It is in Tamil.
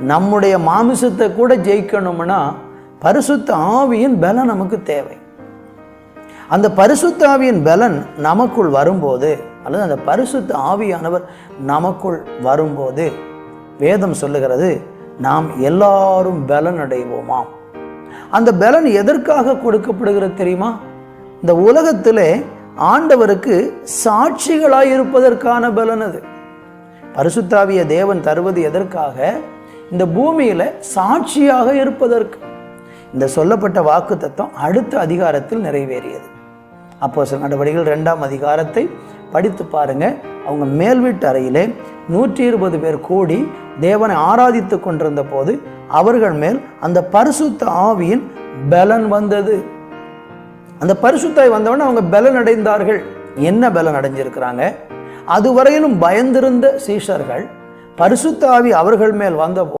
நம்முடைய மாமிசத்தை கூட ஜெயிக்கணும்னா பரிசுத்த ஆவியின் பலன் நமக்கு தேவை. அந்த பரிசுத்த ஆவியின் பலன் நமக்குள் வரும்போது அல்லது அந்த பரிசுத்த ஆவியானவர் நமக்குள் வரும்போது வேதம் சொல்லுகிறது நாம் எல்லாரும் பலன் அடைவோமாம் அந்த பலன் எதற்காக கொடுக்கப்படுகிறது தெரியுமா? இந்த உலகத்திலே ஆண்டவருக்கு சாட்சிகளாய் இருப்பதற்கான பலன் அது பரிசுத்தாவிய தேவன் தருவது எதற்காக? இந்த பூமியில் சாட்சியாக இருப்பதற்கு. இந்த சொல்லப்பட்ட வாக்கு தத்துவம் அடுத்த அதிகாரத்தில் நிறைவேறியது. அப்போ சில நடவடிக்கைகள் ரெண்டாம் அதிகாரத்தை படித்து பாருங்க. அவங்க மேல் வீட்டு அறையிலே நூற்றி இருபது பேர் கூடி தேவனை ஆராதித்து கொண்டிருந்த போது அவர்கள் மேல் அந்த பரிசுத்த ஆவியின் பலன் வந்தது. அந்த பரிசுத்தாய் வந்தவொடனே அவங்க பலன் அடைந்தார்கள். என்ன பலன் அடைஞ்சிருக்கிறாங்க? அதுவரையிலும் பயந்திருந்த சீஷர்கள் பரிசுத்த ஆவி அவர்கள் மேல் வந்த